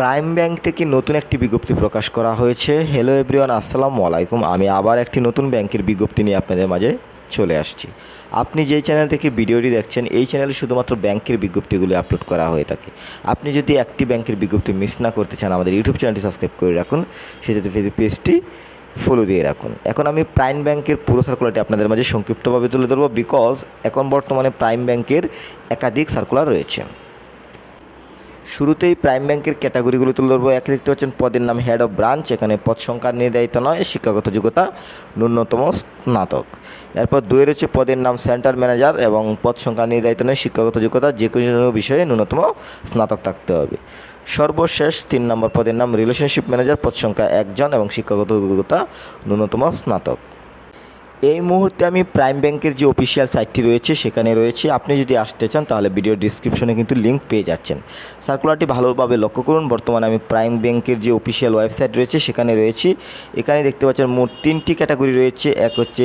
Prime bank থেকে নতুন একটি বিজ্ঞপ্তি প্রকাশ করা হয়েছে। হ্যালো এভরিওয়ান আসসালামু আলাইকুম। আমি আবার একটি নতুন ব্যাংকের বিজ্ঞপ্তি নিয়ে আপনাদের মাঝে চলে আসছি। আপনি যেই চ্যানেল থেকে ভিডিওটি দেখছেন, এই চ্যানেলে শুধুমাত্র ব্যাংকের বিজ্ঞপ্তিগুলি আপলোড করা হয়ে থাকে। আপনি যদি একটি ব্যাংকের বিজ্ঞপ্তি মিস না করতে চান, আমাদের ইউটিউব চ্যানেলটি সাবস্ক্রাইব করে রাখুন। সেটাতে ফেসবুক পেজটি ফলো দিয়ে রাখুন। এখন আমি প্রাইম ব্যাংকের পুরো সার্কুলারটি আপনাদের মাঝে সংক্ষিপ্তভাবে তুলে ধরবো বিকজ এখন বর্তমানে প্রাইম ব্যাংকের একাধিক সার্কুলার রয়েছে। শুরুতেই প্রাইম ব্যাংকের ক্যাটাগরিগুলো তুলে ধরবো। একে দেখতে পাচ্ছেন পদের নাম হেড অফ ব্রাঞ্চ এখানে পদ সংখ্যা নির্ধারিত নয়, শিক্ষাগত যোগ্যতা ন্যূনতম স্নাতক। এরপর দুই রয়েছে পদের নাম সেন্টার ম্যানেজার এবং পদ সংখ্যা নির্ধারিত নয়, শিক্ষাগত যোগ্যতা যে কোনো বিষয়ে ন্যূনতম স্নাতক থাকতে হবে। সর্বশেষ তিন নম্বর পদের নাম রিলেশনশিপ ম্যানেজার পদ সংখ্যা একজন এবং শিক্ষাগত যোগ্যতা ন্যূনতম স্নাতক। এই মুহূর্তে আমি প্রাইম ব্যাংকের যে অফিসিয়াল সাইটটি রয়েছে, সেখানে রয়েছে। আপনি যদি আসতে চান, তাহলে ভিডিও ডিসক্রিপশনে কিন্তু লিঙ্ক পেয়ে যাচ্ছেন। সার্কুলারটি ভালোভাবে লক্ষ্য করুন। বর্তমানে আমি প্রাইম ব্যাংকের যে অফিসিয়াল ওয়েবসাইট রয়েছে, সেখানে রয়েছি। এখানে দেখতে পাচ্ছেন, মোট তিনটি ক্যাটাগরি রয়েছে। এক হচ্ছে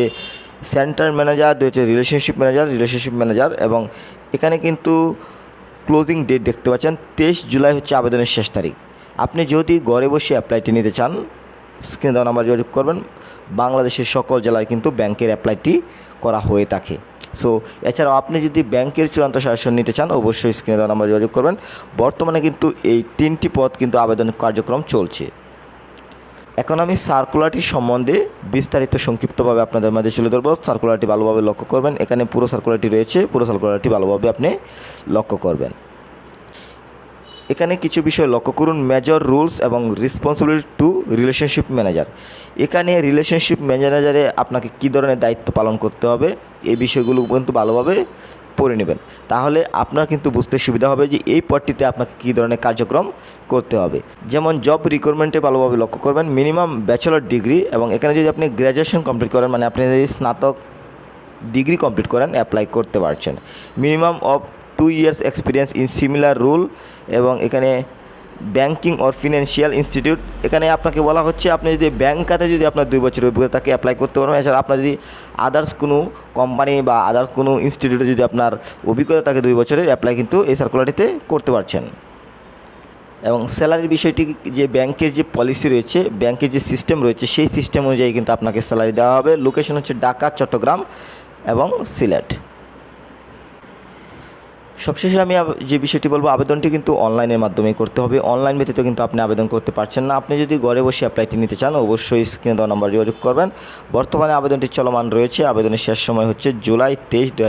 সেন্টার ম্যানেজার দুই হচ্ছে রিলেশনশিপ ম্যানেজার রিলেশনশিপ ম্যানেজার এবং এখানে কিন্তু ক্লোজিং ডেট দেখতে পাচ্ছেন, তেইশ জুলাই হচ্ছে আবেদনের শেষ তারিখ। আপনি যদি ঘরে বসে অ্যাপ্লাইটি নিতে চান স্ক্রিনে দেওয়া নাম্বার যোগাযোগ করবেন। বাংলাদেশের সকল জেলায় কিন্তু ব্যাংকের অ্যাপ্লাইটি করা হয়ে থাকে। সো এছাড়াও আপনি যদি ব্যাংকের চূড়ান্ত শাসন নিতে চান, অবশ্যই স্ক্রিনে দেওয়া নাম্বার যোগাযোগ করবেন। বর্তমানে কিন্তু এই তিনটি পদ কিন্তু আবেদন কার্যক্রম চলছে। এখন আমি সার্কুলারটি সম্বন্ধে বিস্তারিত সংক্ষিপ্তভাবে আপনাদের মাঝে তুলে ধরবো। সার্কুলারটি ভালোভাবে লক্ষ্য করবেন। এখানে পুরো সার্কুলারটি রয়েছে। পুরো সার্কুলারটি ভালোভাবে আপনি লক্ষ্য করবেন। এখানে কিছু বিষয় লক্ষ্য করুন মেজর রুলস এবং রেসপন্সিবিলিটি টু রিলেশনশিপ ম্যানেজার এখানে রিলেশনশিপ ম্যানেজারে আপনাকে কী ধরনের দায়িত্ব পালন করতে হবে, এই বিষয়গুলো কিন্তু ভালোভাবে পড়ে নেবেন। তাহলে আপনার কিন্তু বুঝতে সুবিধা হবে যে এই পদটিতে আপনাকে কী ধরনের কার্যক্রম করতে হবে। যেমন জব রিক্রুটমেন্টে ভালোভাবে লক্ষ্য করবেন মিনিমাম ব্যাচেলর ডিগ্রি এবং এখানে যদি আপনি গ্র্যাজুয়েশন কমপ্লিট করেন মানে আপনি যদি স্নাতক ডিগ্রি কমপ্লিট করেন অ্যাপ্লাই করতে পারছেন। Minimum of two years experience in similar rule এবং এখানে ব্যাংকিং অর ফিনান্সিয়াল ইনস্টিটিউট এখানে আপনাকে বলা হচ্ছে আপনি যদি ব্যাংক খাতে যদি আপনার দুই বছরের অভিজ্ঞতা থাকে অ্যাপ্লাই করতে পারবেন। এছাড়া আপনার যদি আদার্স কোনো কোম্পানি বা আদার্স কোনো ইনস্টিটিউটে যদি আপনার অভিজ্ঞতা থাকে দুই বছরের অ্যাপ্লাই কিন্তু এই সার্কুলারটিতে করতে পারছেন। এবং স্যালারির বিষয়টি যে ব্যাংকের যে পলিসি রয়েছে ব্যাংকের যে সিস্টেম রয়েছে, সেই সিস্টেম অনুযায়ী কিন্তু আপনাকে স্যালারি দেওয়া হবে। লোকেশন হচ্ছে ঢাকা, চট্টগ্রাম এবং সিলেট। সবশেষে আমি যে বিষয়টি বলব, আবেদনটি কিন্তু অনলাইনের মাধ্যমে করতে হবে। অনলাইন ব্যতীত কিন্তু আপনি আবেদন করতে পারছেন না। আপনি যদি ঘরে বসে অ্যাপ্লাইটি নিতে চান, অবশ্যই স্ক্রিনে দেওয়া নম্বর যোগাযোগ করবেন। বর্তমানে আবেদনটি চলমান রয়েছে। আবেদনের শেষ সময় হচ্ছে জুলাই তেইশ দু